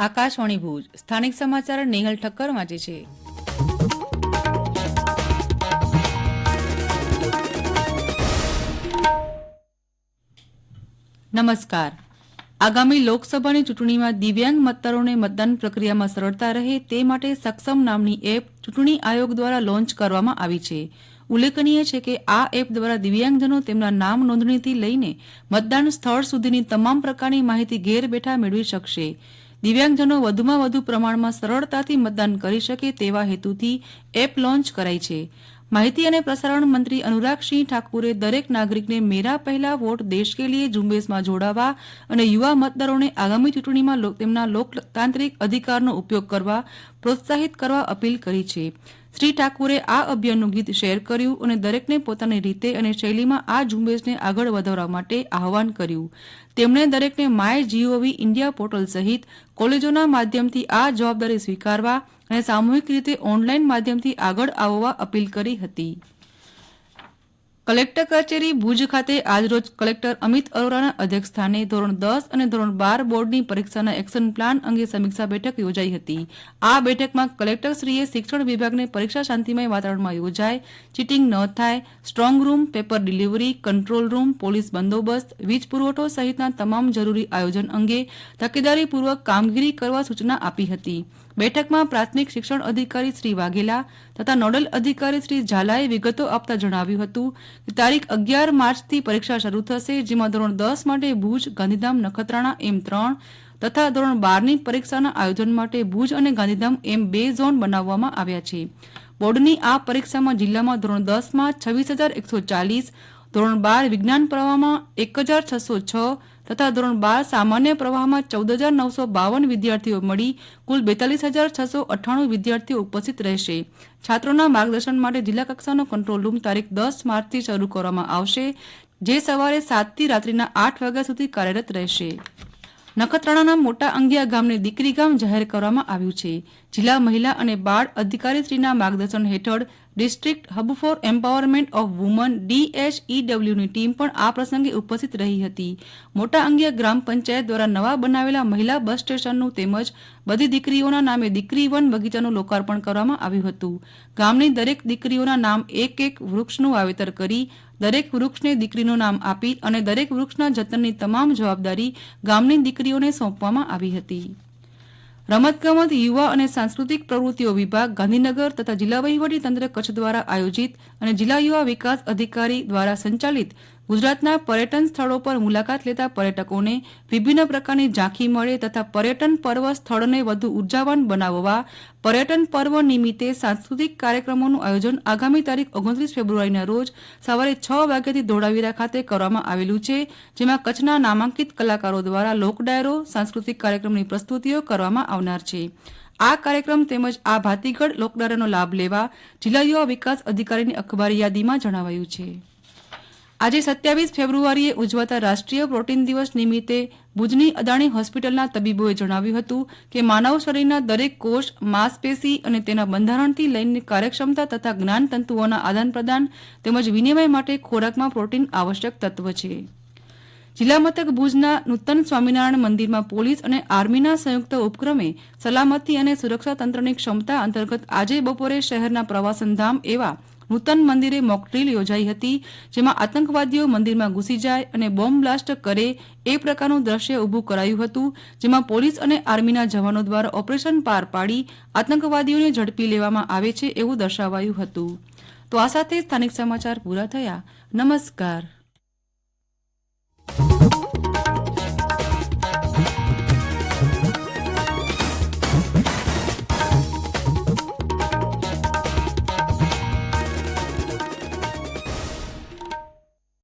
આકાશવાણી ભુજ. સ્થાનિક સમાચાર નેહલ ઠક્કર વાંચે છે. નમસ્કાર. આગામી લોકસભાની ચૂંટણીમાં દિવ્યાંગ મતદારોને મતદાન પ્રક્રિયામાં સરળતા રહે તે માટે સક્ષમ નામની એપ ચૂંટણી આયોગ દ્વારા લોન્ચ કરવામાં આવી છે. ઉલ્લેખનીય છે કે આ એપ દ્વારા દિવ્યાંગજનો તેમના નામ નોંધણીથી લઈને મતદાન સ્થળ સુધીની તમામ પ્રકારની માહિતી ઘેર બેઠા મેળવી શકશે. દિવ્યાંગજનો વધુમાં વધુ પ્રમાણમાં સરળતાથી મતદાન કરી શકે તેવા હેતુથી એપ લોન્ચ કરાઈ છે. માહિતી અને પ્રસારણ મંત્રી અનુરાગસિંહ ઠાકુરે દરેક નાગરિકને મેરા પહેલા વોટ દેશ કે લીએ ઝુંબેશમાં જોડાવા અને યુવા મતદારોને આગામી ચૂંટણીમાં તેમના લોકતાંત્રિક અધિકારનો ઉપયોગ કરવા, પ્રોત્સાહિત કરવા અપીલ કરી છે. શ્રી ઠાકુરે આ અભિયાનનું ગીત શેર કર્યું અને દરેકને પોતાની રીતે અને શૈલીમાં આ ઝુંબેશને આગળ વધારવા માટે આહવાન કર્યું. તેમણે દરેકને માય જીઓવી ઇન્ડિયા પોર્ટલ સહિત કોલેજોના માધ્યમથી આ જવાબદારી સ્વીકારવા અને સામૂહિક રીતે ઓનલાઈન માધ્યમથી આગળ આવવા અપીલ કરી હતી. કલેક્ટર કચેરી ભુજ ખાતે આજરોજ કલેક્ટર અમિત અરોરાના અધ્યક્ષસ્થાને ધોરણ દસ અને ધોરણ બાર બોર્ડની પરીક્ષાના એક્શન પ્લાન અંગે સમીક્ષા બેઠક યોજાઈ હતી. આ બેઠકમાં કલેક્ટરશ્રીએ શિક્ષણ વિભાગને પરીક્ષા શાંતિમય વાતાવરણમાં યોજાય, ચીટિંગ ન થાય, strong room, paper delivery, control room, police બંદોબસ્ત, વીજ પુરવઠો સહિતના તમામ જરૂરી આયોજન અંગે તકેદારીપૂર્વક કામગીરી કરવા સૂચના આપી હતી. બેઠકમાં પ્રાથમિક શિક્ષણ અધિકારી શ્રી વાઘેલા તથા નોડલ અધિકારી શ્રી ઝાલાએ વિગતો આપતા જણાવ્યું હતું કે તારીખ અગિયાર માર્ચથી પરીક્ષા શરૂ થશે, જેમાં ધોરણ દસ માટે ભુજ, ગાંધીધામ, નખત્રાણા, એમ ત્રણ તથા ધોરણ બારની પરીક્ષાના આયોજન માટે ભુજ અને ગાંધીધામ એમ બે ઝોન બનાવવામાં આવ્યા છે. બોર્ડની આ પરીક્ષામાં જિલ્લામાં ધોરણ દસમાં છવ્વીસ હજાર એકસો ચાલીસ, ધોરણ બાર વિજ્ઞાન પ્રવાહમાં એક હજાર છસો છ તથા ધોરણ બાર સામાન્ય પ્રવાહમાં ચૌદ હજાર નવસો બાવન વિદ્યાર્થીઓ મળી, કુલ બેતાલીસ હજાર છસો અઠ્ઠાણું વિદ્યાર્થીઓ ઉપસ્થિત રહેશે. છાત્રોના માર્ગદર્શન માટે જિલ્લા કક્ષાનો કંટ્રોલ રૂમ તારીખ દસ માર્ચથી શરૂ કરવામાં આવશે, જે સવારે સાતથી રાત્રિના આઠ વાગ્યા સુધી કાર્યરત રહેશે. નખત્રાણાના મોટા અંગિયા ગામને દીકરી ગામ જાહેર કરવામાં આવ્યું છે. જિલ્લા મહિલા અને બાળ અધિકારીશ્રીના માર્ગદર્શન હેઠળ district hub for empowerment of woman ડીએચઈડબલ્યુની team પણ આ પ્રસંગે ઉપસ્થિત રહી હતી. મોટા અંગિયા ગ્રામ પંચાયત દ્વારા નવા બનાવેલા મહિલા બસ સ્ટેશનનું તેમજ બધી દીકરીઓના નામે દીકરી વન બગીચાનું લોકાર્પણ કરવામાં આવ્યું હતું. ગામની દરેક દીકરીઓના નામ એક એક વૃક્ષનું વાવેતર કરી દરેક વૃક્ષને દીકરીનું નામ આપી અને દરેક વૃક્ષના જતનની તમામ જવાબદારી ગામની દીકરીઓને સોંપવામાં આવી હતી. રમતગમત, યુવા અને સાંસ્કૃતિક પ્રવૃત્તિઓ વિભાગ ગાંધીનગર તથા જિલ્લા વહીવટી તંત્ર કચ્છ દ્વારા આયોજિત અને જિલ્લા યુવા વિકાસ અધિકારી દ્વારા સંચાલિત ગુજરાતના પર્યટન સ્થળો પર મુલાકાત લેતા પર્યટકોને વિભિન્ન પ્રકારની ઝાંખી મળે તથા પર્યટન પર્વ સ્થળને વધુ ઉર્જાવાન બનાવવા પર્યટન પર્વ નિમિત્તે સાંસ્કૃતિક કાર્યક્રમોનું આયોજન આગામી તારીખ ઓગણત્રીસ ફેબ્રુઆરીના રોજ સવારે છ વાગ્યાથી ધોળાવીરા ખાતે કરવામાં આવેલું છે, જેમાં કચ્છના નામાંકિત કલાકારો દ્વારા લોકડાયરો, સાંસ્કૃતિક કાર્યક્રમની પ્રસ્તુતિઓ કરવામાં આવનાર છે. આ કાર્યક્રમ તેમજ આ ભાતીગઢ લોકડાયરાનો લાભ લેવા જિલ્લા યુવા વિકાસ અધિકારીની અખબારી યાદીમાં જણાવાયું છે. આજે સત્યાવીસ ફેબ્રુઆરીએ ઉજવાતા રાષ્ટ્રીય પ્રોટીન દિવસ નિમિત્તે ભુજની અદાણી હોસ્પિટલના તબીબોએ જણાવ્યું હતું કે માનવ શરીરના દરેક કોષ, માંસપેશી અને તેના બંધારણથી લઈને કાર્યક્ષમતા તથા જ્ઞાન તંતુઓના આદાન પ્રદાન તેમજ વિનિમય માટે ખોરાકમાં પ્રોટીન આવશ્યક તત્વ છે. જિલ્લા મથક ભુજના નૂતન સ્વામિનારાયણ મંદિરમાં પોલીસ અને આર્મીના સંયુક્ત ઉપક્રમે સલામતી અને સુરક્ષા તંત્રની ક્ષમતા અંતર્ગત આજે બપોરે શહેરના પ્રવાસન ધામ એવા નૂતન મંદિરે મોકડ્રીલ યોજાઈ હતી, જેમાં આતંકવાદીઓ મંદિરમાં ઘૂસી જાય અને બોમ્બ બ્લાસ્ટ કરે એ પ્રકારનું દ્રશ્ય ઊભું કરાયું હતું, જેમાં પોલીસ અને આર્મીના જવાનો દ્વારા ઓપરેશન પાર પાડી આતંકવાદીઓને ઝડપી લેવામાં આવે છે એવું દર્શાવાયું હતું. તો આ સાથે સ્થાનિક સમાચાર પૂરા થયા. નમસ્કાર.